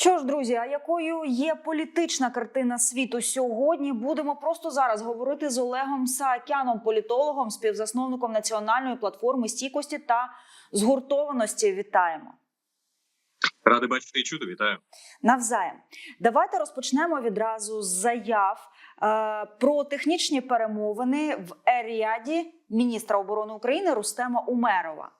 Що ж, друзі, а якою є політична картина світу сьогодні? Будемо просто зараз говорити з Олегом Саакяном, політологом, співзасновником національної платформи стійкості та згуртованості. Вітаємо Ради бачити і чути. Вітаю. навзаєм. Давайте розпочнемо відразу з заяв про технічні перемовини в Еріаді міністра оборони України Рустема Умерова,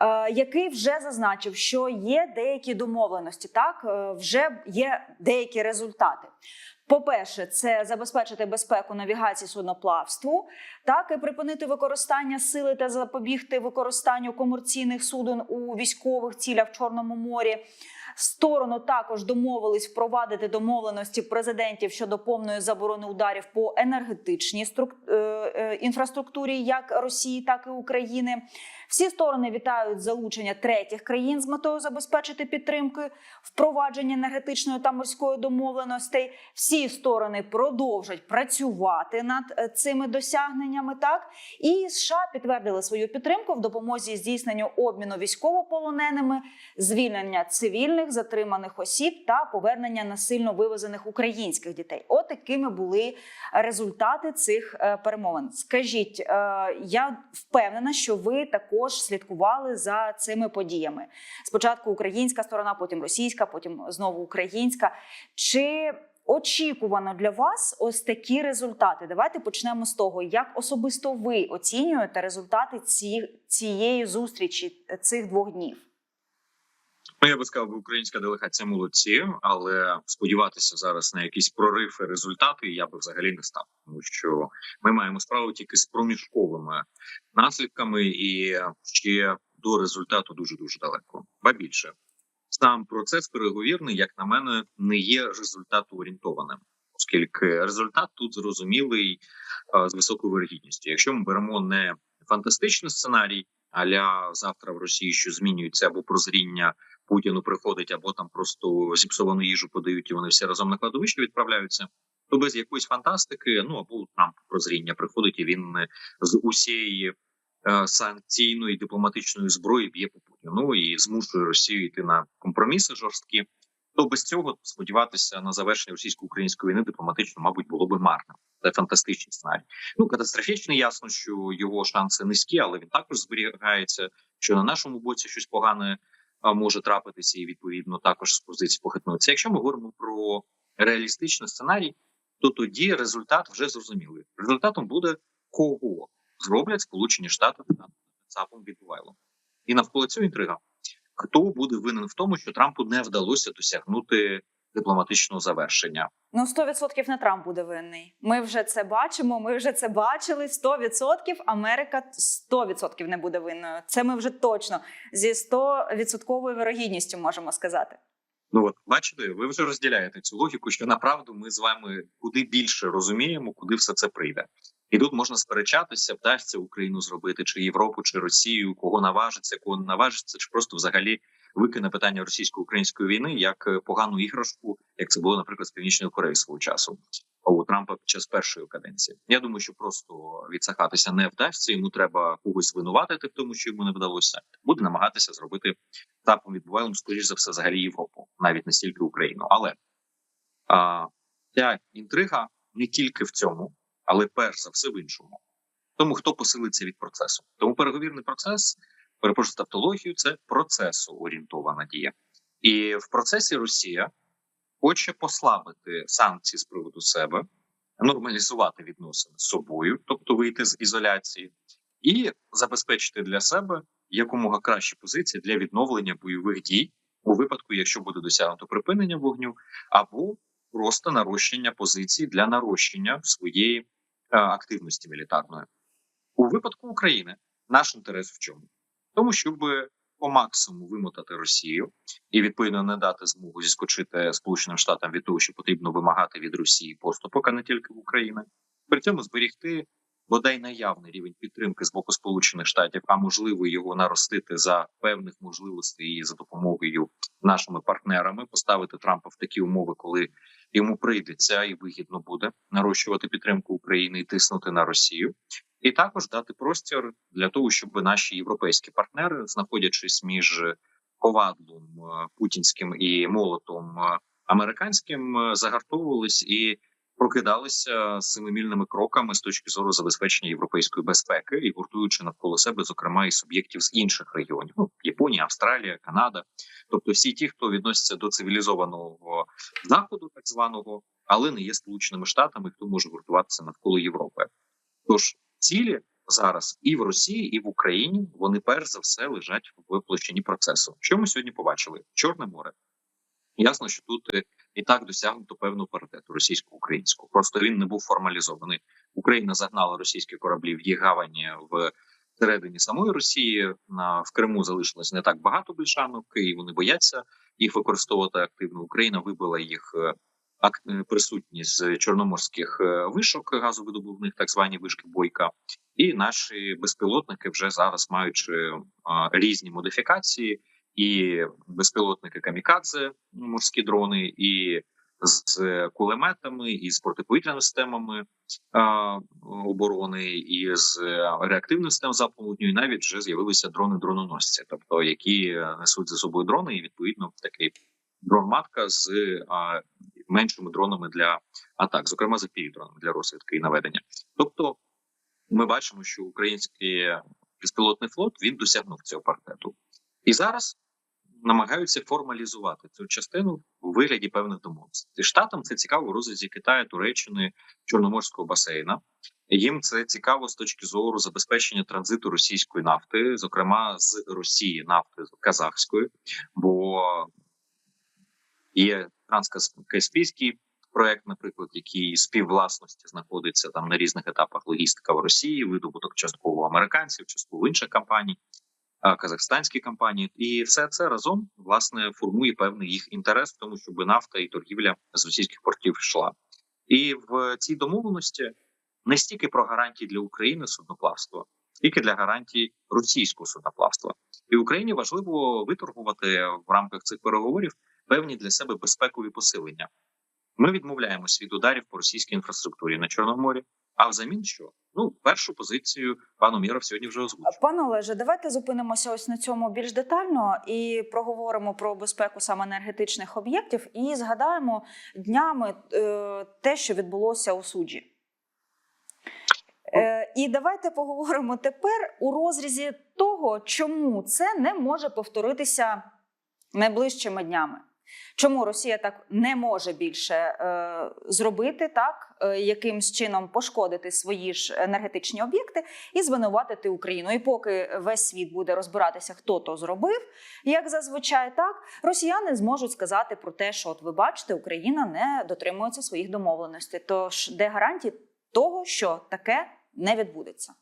е, який вже зазначив, що є деякі домовленості. Так е, вже є деякі результати. По-перше, це забезпечити безпеку навігації судноплавству, так і припинити використання сили та запобігти використанню комерційних суден у військових цілях в Чорному морі. Сторону також домовились впровадити домовленості президентів щодо повної заборони ударів по енергетичній струк- е, е, інфраструктурі, як Росії, так і України. Всі сторони вітають залучення третіх країн з метою забезпечити підтримки впровадження енергетичної та морської домовленостей. Всі сторони продовжать працювати над е, цими досягненнями. Так і США підтвердили свою підтримку в допомозі здійсненню обміну військовополоненими, звільнення цивільних затриманих осіб та повернення насильно вивезених українських дітей. От такими були результати цих е, перемовин. Скажіть, е, я впевнена, що ви також слідкували за цими подіями. Спочатку українська сторона, потім російська, потім знову українська. Чи очікувано для вас ось такі результати? Давайте почнемо з того, як особисто ви оцінюєте результати цієї зустрічі цих двох днів. Ну, я би сказав, українська делегація молодці, але сподіватися зараз на якісь прориви результати я би взагалі не став, тому що ми маємо справу тільки з проміжковими наслідками, і ще до результату дуже дуже далеко. Ба більше сам процес переговірний, як на мене, не є результату орієнтованим, оскільки результат тут зрозумілий з високою вирогідністю. Якщо ми беремо не фантастичний сценарій, аля завтра в Росії що змінюється або прозріння Путіну приходить, або там просто зіпсовану їжу подають, і вони всі разом на кладовище відправляються. То без якоїсь фантастики, ну або Трамп прозріння приходить, і він е, з усієї е, санкційної дипломатичної зброї б'є по Путіну і змушує Росію йти на компроміси жорсткі. То без цього сподіватися на завершення російсько-української війни дипломатично, мабуть, було би марно. Це фантастичний сценарій. Ну катастрофічно ясно, що його шанси низькі, але він також зберігається. Що на нашому боці щось погане може трапитися, і відповідно також з позиції похитнутися. Якщо ми говоримо про реалістичний сценарій, то тоді результат вже зрозумілий. Результатом буде кого зроблять Сполучені Штати над ЦАПом відбувайло. І навколо цього інтрига. Хто буде винен в тому, що Трампу не вдалося досягнути дипломатичного завершення? Ну, 100% не Трамп буде винний. Ми вже це бачимо. Ми вже це бачили. 100% Америка 100% не буде винною. Це ми вже точно зі 100% вирогідністю можемо сказати. Ну от бачите, ви вже розділяєте цю логіку, що направду ми з вами куди більше розуміємо, куди все це прийде. І тут можна сперечатися, вдасться Україну зробити, чи Європу, чи Росію, кого наважиться, кого не наважиться, чи просто взагалі викине питання російсько-української війни як е, погану іграшку, як це було, наприклад, з північною Кореєю свого часу. У Трампа під час першої каденції. Я думаю, що просто відсахатися не вдасться. Йому треба когось звинуватити в тому, що йому не вдалося. Буде намагатися зробити тапом відбувайлом, скоріш за все, взагалі Європу, навіть не стільки Україну. Але а, ця інтрига не тільки в цьому, але перш за все в іншому. Тому хто посилиться від процесу. Тому переговірний процес, перепрошую тавтологію, це процесу орієнтована дія. І в процесі Росія хоче послабити санкції з приводу себе, нормалізувати відносини з собою, тобто вийти з ізоляції, і забезпечити для себе якомога кращі позиції для відновлення бойових дій у випадку, якщо буде досягнуто припинення вогню, або просто нарощення позицій для нарощення своєї активності мілітарної. У випадку України наш інтерес в чому? В тому, щоб по максимуму вимотати Росію і відповідно не дати змогу зіскочити Сполученим Штатам від того, що потрібно вимагати від Росії поступок, а не тільки в Україні. При цьому зберігти бодай наявний рівень підтримки з боку Сполучених Штатів, а можливо його наростити за певних можливостей і за допомогою нашими партнерами, поставити Трампа в такі умови, коли йому прийдеться і вигідно буде нарощувати підтримку України і тиснути на Росію, і також дати простір для того, щоб наші європейські партнери, знаходячись між ковадлом е, путінським і молотом е, американським е, загартовувались і прокидалися семимільними кроками з точки зору забезпечення європейської безпеки і гуртуючи навколо себе, зокрема, і суб'єктів з інших регіонів, ну Японія, Австралія, Канада, тобто всі ті, хто відноситься до цивілізованого заходу, так званого, але не є сполученими штатами, хто може гуртуватися навколо Європи. Тож цілі зараз і в Росії, і в Україні вони перш за все лежать в площині процесу. Що ми сьогодні побачили? Чорне море. Ясно, що тут е, і так досягнуто певного паритету російсько-українського. Просто він не був формалізований. Україна загнала російські кораблі в їх гавані в середині самої Росії. На в Криму залишилось не так багато більшанок, і вони бояться їх використовувати активно. Україна вибила їх е, е, присутність з чорноморських е, вишок газовидобувних, так звані вишки бойка. І наші безпілотники вже зараз маючи різні модифікації, і безпілотники камікадзе, морські дрони, і з кулеметами, і з протиповітряними системами а, оборони, і з реактивним систем залпового і навіть вже з'явилися дрони-дрононосці, тобто які несуть за собою дрони, і відповідно такий дрон-матка з а, меншими дронами для атак, зокрема за дронами для розвідки і наведення. Тобто, ми бачимо, що український безпілотний флот він досягнув цього паритету, і зараз намагаються формалізувати цю частину у вигляді певних домовленостей. Штатам це цікаво в розрізі Китаю, Туреччини, Чорноморського басейна. Їм це цікаво з точки зору забезпечення транзиту російської нафти, зокрема з Росії нафти з казахської, бо є транскаспійський проект, наприклад, який співвласності знаходиться там на різних етапах логістика в Росії, видобуток частково американців, частково інших компаній, казахстанські компанії, і все це разом власне формує певний їх інтерес, в тому щоб нафта і торгівля з російських портів йшла. І в цій домовленості не стільки про гарантії для України судноплавства, скільки для гарантій російського судноплавства. І Україні важливо виторгувати в рамках цих переговорів певні для себе безпекові посилення. Ми відмовляємось від ударів по російській інфраструктурі на Чорному морі. А взамін що? Ну, першу позицію пан Умєров сьогодні вже озвучив. Пане Олеже, давайте зупинимося ось на цьому більш детально і проговоримо про безпеку саме енергетичних об'єктів і згадаємо днями е, те, що відбулося у суджі. Е, і давайте поговоримо тепер у розрізі того, чому це не може повторитися найближчими днями. Чому Росія так не може більше е, зробити так, е, якимсь чином пошкодити свої ж енергетичні об'єкти і звинуватити Україну? І поки весь світ буде розбиратися, хто то зробив, як зазвичай так, росіяни зможуть сказати про те, що от ви бачите, Україна не дотримується своїх домовленостей. Тож де гарантії того, що таке не відбудеться?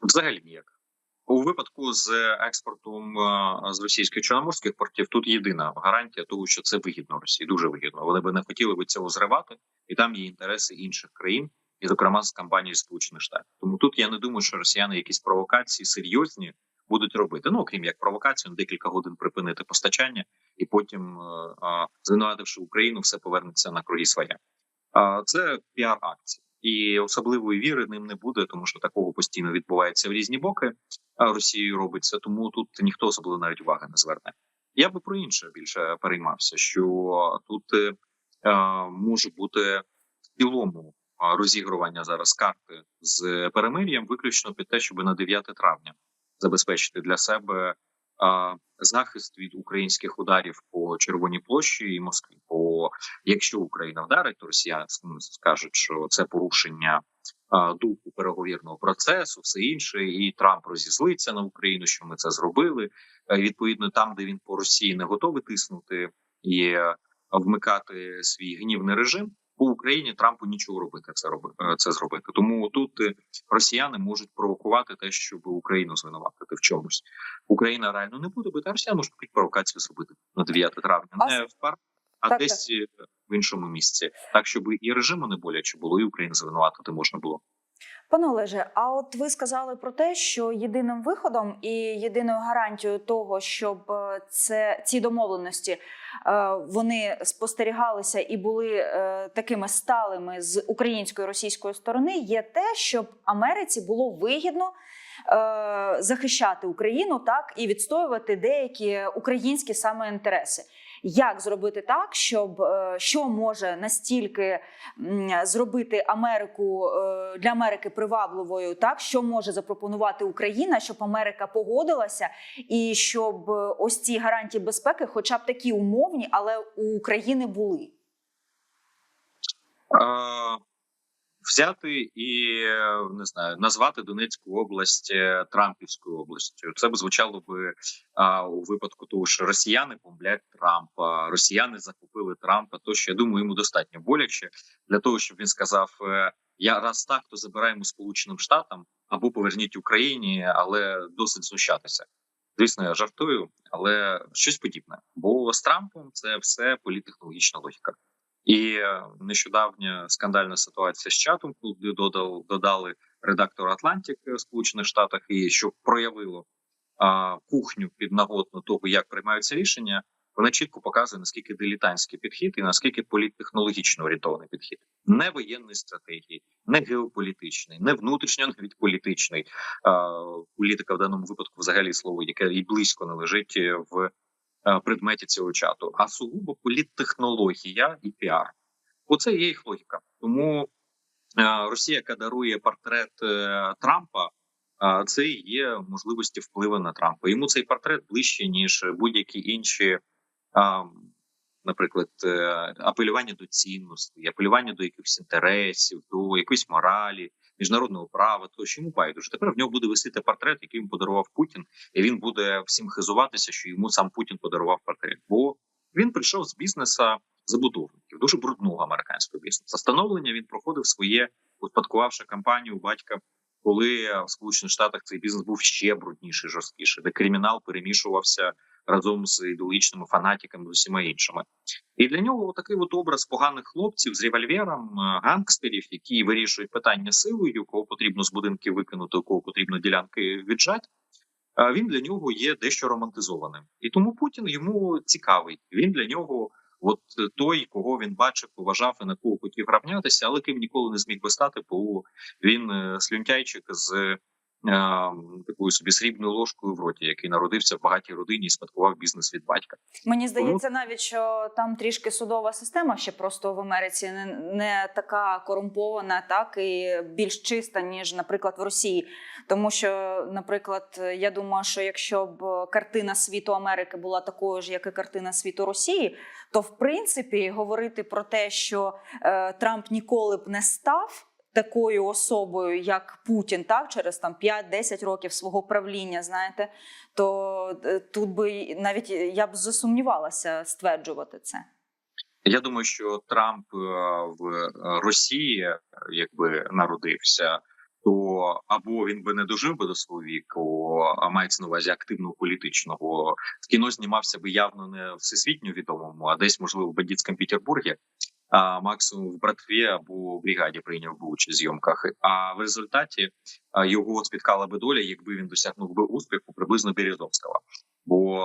Взагалі ніяк. У випадку з експортом е, з російських чорноморських портів тут єдина гарантія того, що це вигідно Росії, дуже вигідно. Вони би не хотіли би цього зривати, і там є інтереси інших країн, і зокрема з компанією Сполучених Штатів. Тому тут я не думаю, що росіяни якісь провокації серйозні будуть робити. Ну окрім як провокацію, на декілька годин припинити постачання, і потім, е, е, звинувативши Україну, все повернеться на круги своя. Це піар акція. І особливої віри ним не буде, тому що такого постійно відбувається в різні боки. А Росією робиться, тому тут ніхто особливо навіть уваги не зверне. Я би про інше більше переймався, що тут е, може бути в цілому розігрування зараз карти з перемир'ям, виключно під те, щоб на 9 травня забезпечити для себе захист від українських ударів по Червоній площі і Москві. Бо якщо Україна вдарить, то Росіяни скажуть, що це порушення духу переговірного процесу, все інше, і Трамп розізлиться на Україну, що ми це зробили. Е, Відповідно, там, де він по Росії не готовий тиснути і е, вмикати свій гнівний режим. По Україні Трампу нічого робити це робити це зробити. Тому тут е, росіяни можуть провокувати те, щоб Україну звинуватити в чомусь. Україна реально не буде бити, а росіяни можуть провокацію зробити на 9 травня, не в пар, а так, десь так. в іншому місці, так щоб і режиму не боляче було, і Україну звинуватити можна було. Пане Олеже, а от ви сказали про те, що єдиним виходом і єдиною гарантією того, щоб е, це ці домовленості е, вони спостерігалися і були е, такими сталими з української і російської сторони, є те, щоб Америці було вигідно захищати Україну, так і відстоювати деякі українські саме інтереси. Як зробити так, щоб е, що може настільки зробити Америку е, для Америки привабливою, так що може запропонувати Україна, щоб Америка погодилася, і щоб е, ось ці гарантії безпеки, хоча б такі умовні, але у України були. Взяти і не знаю, назвати Донецьку область е, Трампівською областю. Це б звучало би а, у випадку того, що росіяни бомблять Трампа, росіяни захопили Трампа. То що я думаю, йому достатньо боляче для того, щоб він сказав: е, я раз так, то забираємо Сполученим Штатам або поверніть Україні, але досить знущатися. Звісно, я жартую, але щось подібне. Бо з Трампом це все політтехнологічна логіка. І е, нещодавня скандальна ситуація з чатом, коли додав, додали редактор Атлантик Сполучених Штатах, і що проявило а, кухню піднаготну того, як приймаються рішення, вона чітко показує наскільки дилетантський підхід і наскільки політтехнологічно орієнтований підхід, не воєнної стратегії, не геополітичний, не внутрішньо навіть політичний. А, політика в даному випадку, взагалі, слово, яке і близько не лежить в е, предметі цього чату, а сугубо політтехнологія і піар. Оце є їх логіка. Тому е, Росія, яка дарує портрет е, Трампа, е, це є можливості впливу на Трампа. Йому цей портрет ближче ніж будь-які інші, е, наприклад, е, апелювання до цінностей, апелювання до якихось інтересів, до якоїсь моралі, міжнародного права. То що йому байдуже. Тепер в нього буде висіти портрет, який йому подарував Путін, і він буде всім хизуватися, що йому сам Путін подарував портрет. Бо він прийшов з бізнеса забудовників, дуже брудного американського бізнесу. Становлення він проходив своє, успадкувавши кампанію батька, коли в Сполучених Штатах цей бізнес був ще брудніший, жорсткіший, де кримінал перемішувався разом з ідеологічними фанатиками з усіма іншими. І для нього такий от образ поганих хлопців з револьвером, е, гангстерів, які вирішують питання силою, кого потрібно з будинків викинути, кого потрібно ділянки віджати. е, Він для нього є дещо романтизованим, і тому Путін йому цікавий. Він для нього, от е, той, кого він бачив, поважав і на кого хотів равнятися, але ким ніколи не зміг би стати, бо він слюнтяйчик з такою собі срібною ложкою в роті, який народився в багатій родині і спадкував бізнес від батька. Мені здається, навіть що там трішки судова система ще просто в Америці не, не така корумпована, так і більш чиста, ніж, наприклад, в Росії. Тому що, наприклад, я думаю, що якщо б картина світу Америки була такою ж, як і картина світу Росії, то в принципі говорити про те, що е, Трамп ніколи б не став. Такою особою, як Путін, так через там 5-10 років свого правління, знаєте, то е, тут би навіть я б засумнівалася стверджувати це. Я думаю, що Трамп е, в Росії, е, якби народився, то або він би не дожив би до свого віку, а мається на увазі активного політичного в кіно знімався би явно не всесвітньо відомому, а десь можливо в бандитському Петербургі, а максимум в братві або в бригаді прийняв би участь в зйомках. А в результаті його спіткала би доля, якби він досягнув би успіху приблизно Березовського. Бо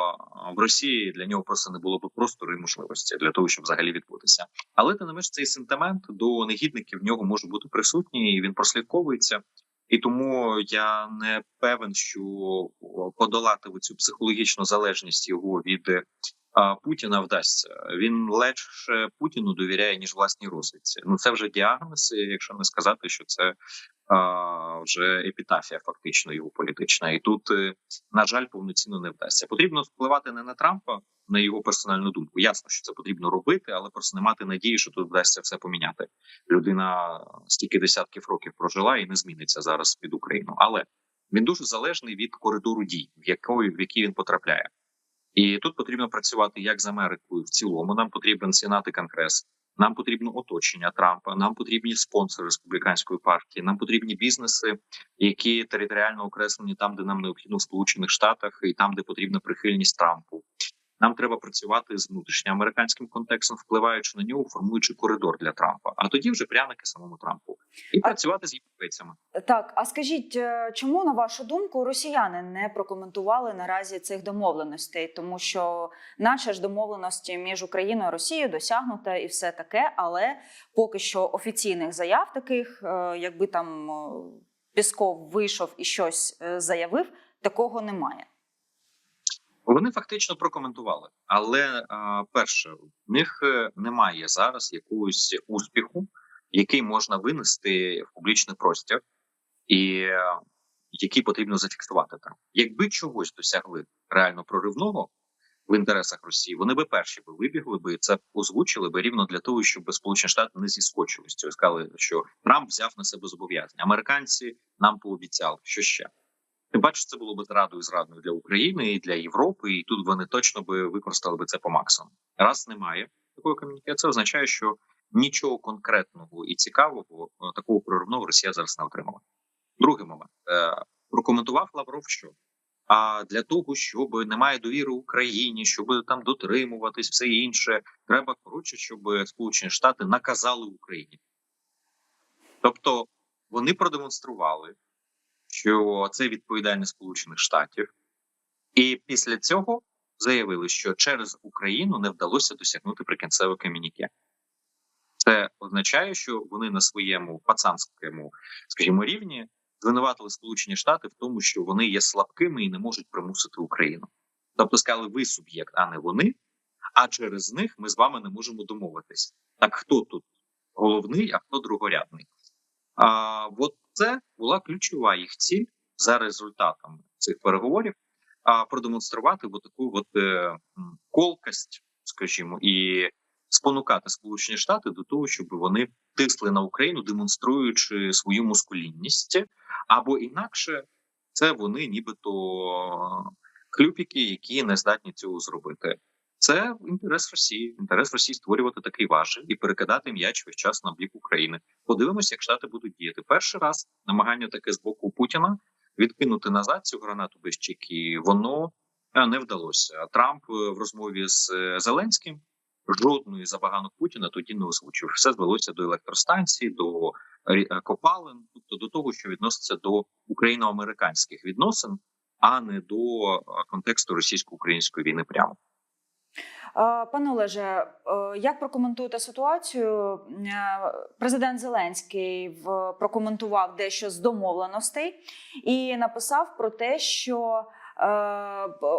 в Росії для нього просто не було б простору і можливості для того, щоб взагалі відбутися. Але тим не менш цей сентимент до негідників в нього може бути присутній, і він прослідковується. І тому я не певен, що подолати цю психологічну залежність його від Путіна вдасться. Він легше Путіну довіряє ніж власній розвідці. Ну це вже діагноз, якщо не сказати, що це а, вже епітафія, фактично його політична. І тут, е, на жаль, повноцінно не вдасться. Потрібно впливати не на Трампа, на його персональну думку. Ясно, що це потрібно робити, але просто не мати надії, що тут вдасться все поміняти. Людина стільки десятків років прожила і не зміниться зараз під Україну. Але він дуже залежний від коридору дій, в якої в який він потрапляє. І тут потрібно працювати як з Америкою в цілому. Нам потрібен Сенат і Конгрес. Нам потрібно оточення Трампа. Нам потрібні спонсори республіканської партії. Нам потрібні бізнеси, які територіально окреслені там, де нам необхідно в Сполучених Штатах, і там, де потрібна прихильність Трампу. Нам треба працювати з внутрішньоамериканським контекстом, впливаючи на нього, формуючи коридор для Трампа. А тоді вже пряники самому Трампу і А- працювати з європейцями. Так, а скажіть, е, чому на вашу думку росіяни не прокоментували наразі цих домовленостей? Тому що наче ж домовленості між Україною і Росією досягнута і все таке, але поки що офіційних заяв таких, е, якби там е, Пісков вийшов і щось заявив, такого немає. Вони фактично прокоментували, але перше, в них е, немає зараз якогось успіху, який можна винести в публічний простір, і який потрібно зафіксувати там. Якби чогось досягли реально проривного в інтересах Росії, вони би перші би вибігли би це озвучили би рівно для того, щоб Сполучені Штати не зіскочили з цього. Сказали, що Трамп взяв на себе зобов'язання. Американці нам пообіцяли, що ще. Ти бачиш, це було б зрадою зрадною для України і для Європи, і тут вони точно би використали би це по максимуму. Раз немає такої комунікації, це означає, що нічого конкретного і цікавого е, такого проривного Росія зараз не отримала. Другий момент Е, прокоментував Лавров, що а для того, щоб немає довіри Україні, щоб там дотримуватись, все інше, треба коротше, щоб Сполучені Штати наказали Україні. Тобто вони продемонстрували що це відповідальність Сполучених Штатів, і після цього заявили, що через Україну не вдалося досягнути прикінцеве комюніке. Це означає, що вони на своєму пацанському, скажімо, рівні звинуватили Сполучені Штати в тому, що вони є слабкими і не можуть примусити Україну. Тобто сказали, ви суб'єкт, а не вони. А через них ми з вами не можемо домовитись. Так хто тут головний, а хто другорядний? А от це була ключова їх ціль за результатами цих переговорів. А продемонструвати от таку от е, колкость, скажімо, і спонукати Сполучені Штати до того, щоб вони тисли на Україну, демонструючи свою мускулінність, або інакше це вони, нібито хлюпіки, які не здатні цього зробити. Це інтерес Росії, інтерес Росії створювати такий важель і перекидати м'яч весь час на бік України. Подивимося, як штати будуть діяти. Перший раз намагання таке з боку Путіна відкинути назад цю гранату без чеки, воно е, не вдалося. Трамп е, в розмові з е, Зеленським жодної забаганок Путіна тоді не озвучив. Все звелося до електростанцій, до копалин, тобто до того, що відноситься до україно-американських відносин, а не до контексту російсько-української війни прямо. Пане Олеже, як прокоментуєте ситуацію? Президент Зеленський прокоментував дещо з домовленостей і написав про те, що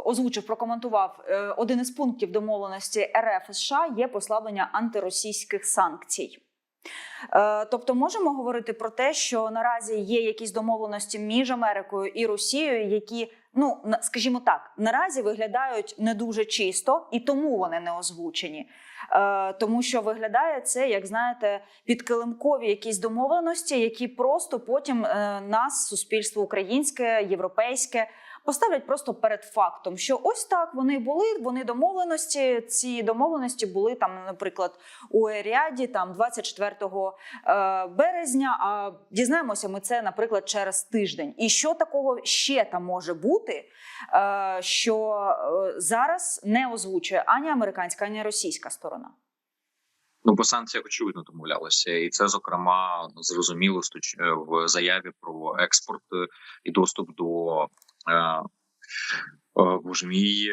озвучив, прокоментував один із пунктів домовленості РФ США є послаблення антиросійських санкцій. Тобто можемо говорити про те, що наразі є якісь домовленості між Америкою і Росією, які ну скажімо так, наразі виглядають не дуже чисто, і тому вони не озвучені. Е, Тому що виглядає це, як знаєте, підкилимкові якісь домовленості, які просто потім е, нас, суспільство українське, європейське. Поставлять просто перед фактом, що ось так вони були. Вони домовленості. Ці домовленості були там, наприклад, у Еріаді там 24 е, березня. А дізнаємося, ми це, наприклад, через тиждень. І що такого ще там може бути, е, що е, зараз не озвучує ані американська, ані російська сторона. Ну, по санкціях очевидно домовлялися, і це зокрема зрозуміло в заяві про експорт і доступ до боже мій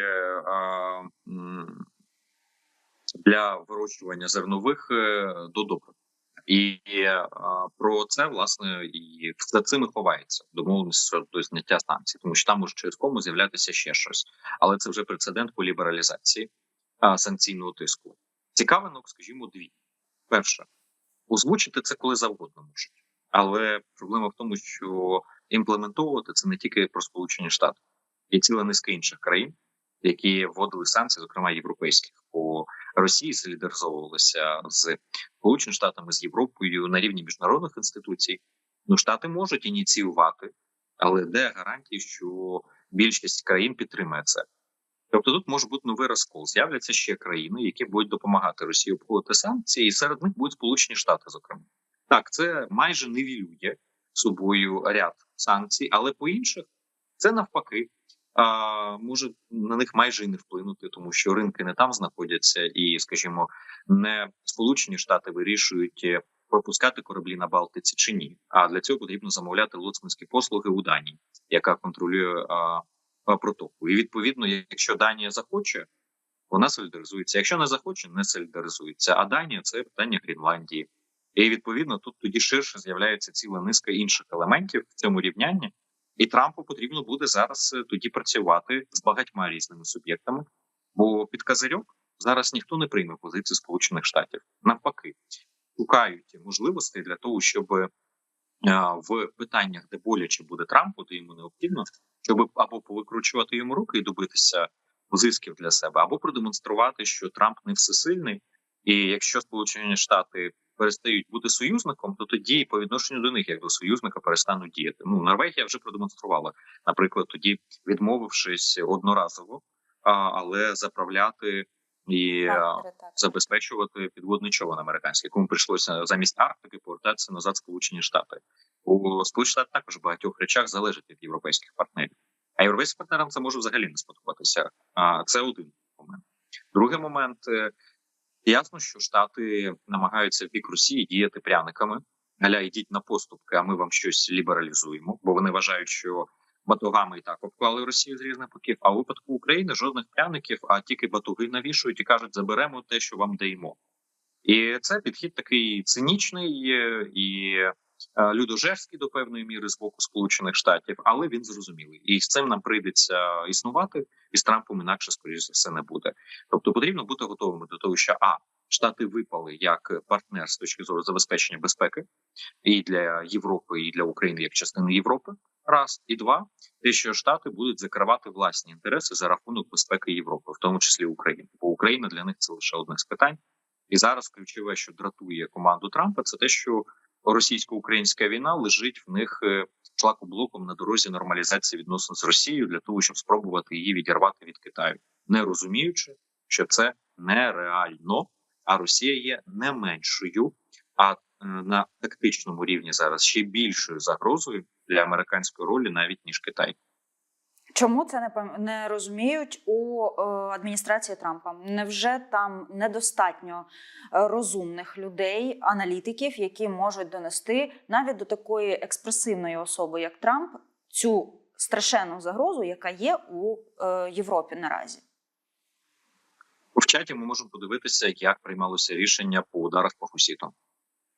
для вирощування зернових е, до добрив. І про це власне і за цим і ховається домовленість до зняття санкцій, тому що там може через кому з'являтися ще щось, але це вже прецедент по лібералізації санкційного тиску. Цікавинок, скажімо, дві: перше озвучити це коли завгодно можуть, але проблема в тому, що імплементовувати це не тільки про Сполучені Штати, є ціла низка інших країн, які вводили санкції, зокрема європейських, по Росії солідаризовувалися з Сполученими Штатами з Європою на рівні міжнародних інституцій. Ну штати можуть ініціювати, але де гарантії, що більшість країн підтримує це? Тобто тут може бути новий розкол. З'являться ще країни, які будуть допомагати Росії обходити санкції, і серед них будуть Сполучені Штати. Зокрема, так це майже невілює собою ряд санкцій, але по інших це навпаки може на них майже і не вплинути, тому що ринки не там знаходяться, і, скажімо, не Сполучені Штати вирішують е, пропускати кораблі на Балтиці чи ні. А для цього потрібно замовляти лоцманські послуги у Данії, яка контролює а, протоку. І відповідно, якщо Данія захоче. Вона солідаризується. Якщо не захоче, не солідаризується. А Данія це питання Гренландії. І відповідно тут тоді ширше з'являється ціла низка інших елементів в цьому рівнянні, і Трампу потрібно буде зараз е, тоді працювати з багатьма різними суб'єктами. Бо під козирьок зараз ніхто не прийме позицію Сполучених Штатів. Навпаки, шукають можливостей для того, щоб е, в питаннях, де боляче буде Трампу, то йому необхідно, щоб або повикручувати йому руки і добитися зисків для себе, або продемонструвати, що Трамп не всесильний, і якщо Сполучені Штати перестають бути союзником, то тоді і по відношенню до них, як до союзника, перестануть діяти. Ну Норвегія вже продемонструвала, наприклад, тоді відмовившись одноразово, а, але заправляти і а, забезпечувати підводний човен американський, якому прийшлося замість Арктики повертатися назад Сполучені Штати. У Сполучені Штати також в багатьох речах залежить від європейських партнерів. А європейським партнерам це може взагалі не сподобатися. А це один момент. Другий момент е, ясно, що Штати намагаються в бік Росії діяти пряниками. Галя, йдіть на поступки, а ми вам щось лібералізуємо, бо вони вважають, що батугами і так обклали Росію з різних боків. А у випадку України жодних пряників, а тільки батуги навішують і кажуть, заберемо те, що вам даємо. І це підхід такий цинічний і людожерський до певної міри з боку Сполучених Штатів, але він зрозумілий, і з цим нам прийдеться існувати, і з Трампом інакше скоріш за все не буде. Тобто потрібно бути готовими до того, що а штати випали як партнер з точки зору забезпечення безпеки і для Європи, і для України як частини Європи. Раз і два, те, що Штати будуть закривати власні інтереси за рахунок безпеки Європи, в тому числі України, бо Україна для них це лише одне з питань. І зараз ключове, що дратує команду Трампа, це те, що російсько-українська війна лежить в них е, шлакоблоком на дорозі нормалізації відносин з Росією для того, щоб спробувати її відірвати від Китаю, не розуміючи, що це нереально, а Росія є не меншою, а е, на тактичному рівні зараз ще більшою загрозою для американської ролі, навіть ніж Китай. Чому це не не розуміють у е, адміністрації Трампа? Невже там недостатньо е, розумних людей, аналітиків, які можуть донести навіть до такої експресивної особи, як Трамп, цю страшенну загрозу, яка є у е, Європі наразі? В чаті ми можемо подивитися, як приймалося рішення по ударах по Хусіту.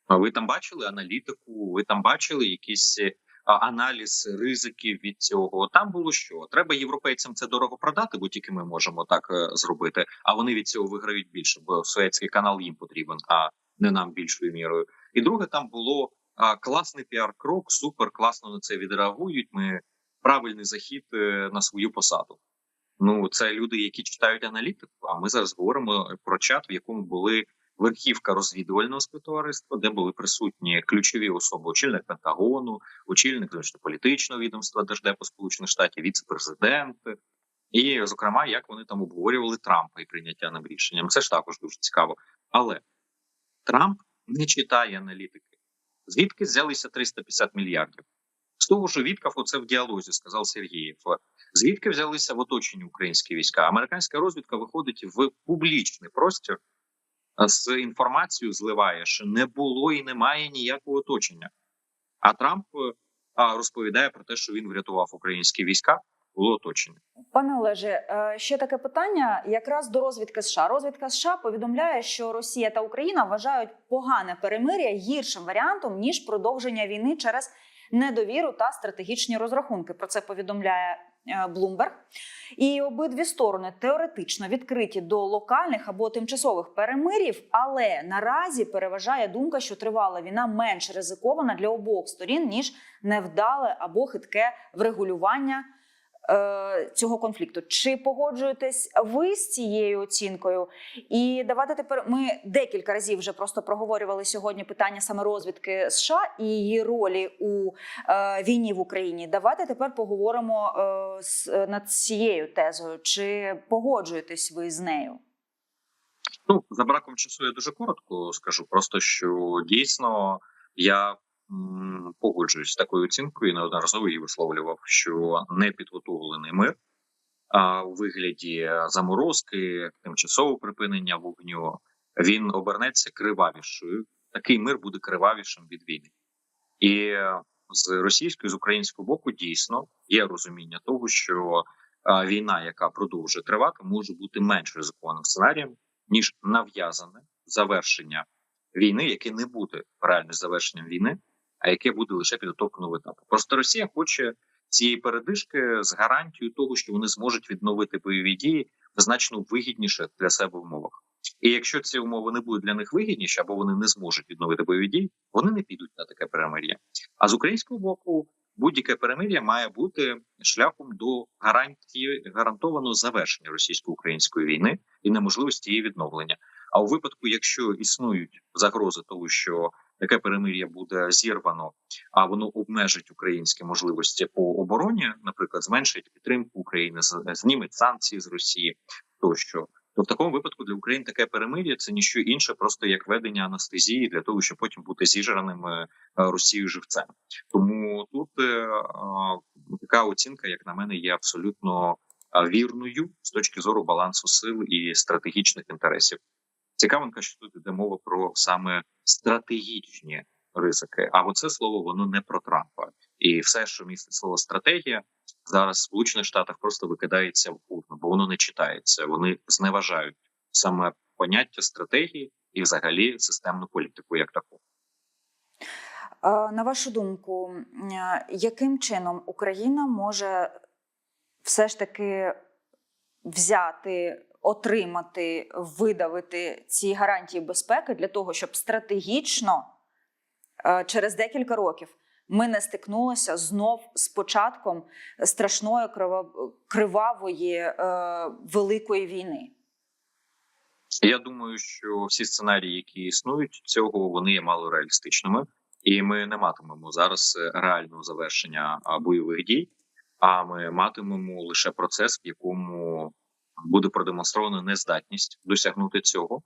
А Ви там бачили аналітику, ви там бачили якісь аналіз ризиків від цього. Там було що треба європейцям це дорого продати, бо тільки ми можемо так е, зробити. А вони від цього виграють більше, бо Суецький канал їм потрібен, а не нам більшою мірою. І друге, там було класний піар-крок, супер класно на це відреагують. Ми правильний захід е, на свою посаду. Ну, це люди, які читають аналітику. А ми зараз говоримо про чат, в якому були верхівка розвідувального співтовариства, де були присутні ключові особи очільник Пентагону, очільник політичного відомства Держдепу Сполучених Штатів, віце-президент. І, зокрема, як вони там обговорювали Трампа і прийняття ним рішенням. Це ж також дуже цікаво. Але Трамп не читає аналітики. Звідки взялися 350 мільярдів? З того, що Віткав оце в діалозі сказав Сергієв. Звідки взялися в оточенні українські війська? Американська розвідка виходить в публічний простір з інформацією, зливає, що не було і немає ніякого оточення. А Трамп а, розповідає про те, що він врятував українські війська. Було оточення. Пане Олеже, е, ще таке питання якраз до розвідки США. Розвідка США повідомляє, що Росія та Україна вважають погане перемир'я гіршим варіантом ніж продовження війни через недовіру та стратегічні розрахунки. Про це повідомляє Блумберг. І обидві сторони теоретично відкриті до локальних або тимчасових перемирів, але наразі переважає думка, що тривала війна менш ризикована для обох сторін ніж невдале або хитке врегулювання е, цього конфлікту. Чи погоджуєтесь ви з цією оцінкою? І давайте тепер ми декілька разів вже просто проговорювали сьогодні питання саме розвідки США і її ролі у е, війні в Україні. Давайте тепер поговоримо е, з, над цією тезою. Чи погоджуєтесь ви з нею? Ну за браком часу я дуже коротко скажу. Просто що дійсно я погоджуюсь з такою оцінкою і неодноразово її висловлював, що не підготовлений мир а у вигляді заморозки, тимчасового припинення вогню він обернеться кривавішою. Такий мир буде кривавішим від війни, і з російського з українського боку дійсно є розуміння того, що війна, яка продовжує тривати, може бути менш ризикованим сценарієм ніж нав'язане завершення війни, яке не буде реально завершенням війни, а яке буде лише підготовкою нового етапу. Просто Росія хоче цієї передишки з гарантією того, що вони зможуть відновити бойові дії значно вигідніше для себе умовах. І якщо ці умови не будуть для них вигідніші, або вони не зможуть відновити бойові дії, вони не підуть на таке перемир'я. А з українського боку, будь-яке перемир'я має бути шляхом до гарантії гарантованого завершення російсько-української війни і неможливості її відновлення. А у випадку, якщо існують загрози того, що таке перемир'я буде зірвано, а воно обмежить українські можливості по обороні, наприклад, зменшить підтримку України, зніметь санкції з Росії тощо. То в такому випадку для України таке перемир'я це ніщо інше, просто як ведення анестезії для того, щоб потім бути зіжраним е, Росією живцем. Тому тут е, така оцінка, як на мене, є абсолютно вірною з точки зору балансу сил і стратегічних інтересів. Цікавинка, що тут йде мова про саме стратегічні ризики. А оце слово воно не про Трампа, і все, що містить слово стратегія, зараз в Сполучених Штатах просто викидається в урну, бо воно не читається. Вони зневажають саме поняття стратегії і, взагалі, системну політику як таку. На вашу думку, е, яким чином Україна може все ж таки взяти, отримати, видавити ці гарантії безпеки для того, щоб стратегічно е, через декілька років ми не стикнулися знов з початком страшної крива- кривавої е, великої війни? Я думаю, що всі сценарії, які існують цього, вони є мало реалістичними, і ми не матимемо зараз е, реального завершення бойових дій. А ми матимемо лише процес, в якому буде продемонстрована нездатність досягнути цього,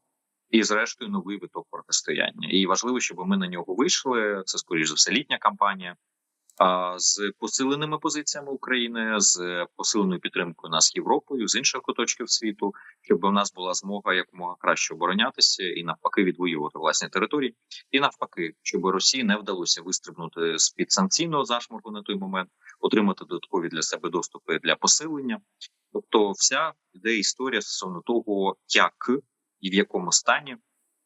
і, зрештою, новий виток протистояння. І важливо, щоб ми на нього вийшли. Це скоріш за все літня кампанія. З посиленими позиціями України, з посиленою підтримкою нас Європою, з інших куточків світу, щоб у нас була змога якомога краще оборонятися і навпаки відвоювати власні території, і навпаки, щоб Росії не вдалося вистрибнути з під санкційного зашморгу на той момент, отримати додаткові для себе доступи для посилення. Тобто, вся іде історія стосовно того, як і в якому стані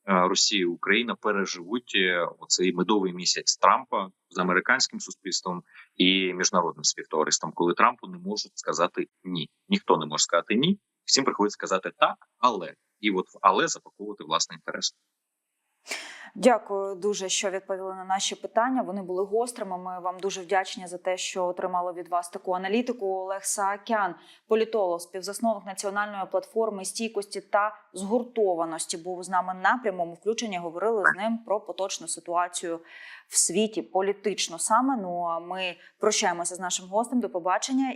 Росія і Україна переживуть е, оцей медовий місяць Трампа з американським суспільством і міжнародним співтовариством, коли Трампу не можуть сказати ні. Ніхто не може сказати ні. Всім приходить сказати так, але і от в але запаковувати власний інтерес. Дякую дуже, що відповіли на наші питання. Вони були гострими. Ми вам дуже вдячні за те, що отримали від вас таку аналітику. Олег Саакян, політолог, співзасновник національної платформи стійкості та згуртованості, був з нами на прямому включенні. Говорили з ним про поточну ситуацію в світі політично саме. Ну а ми прощаємося з нашим гостем. До побачення.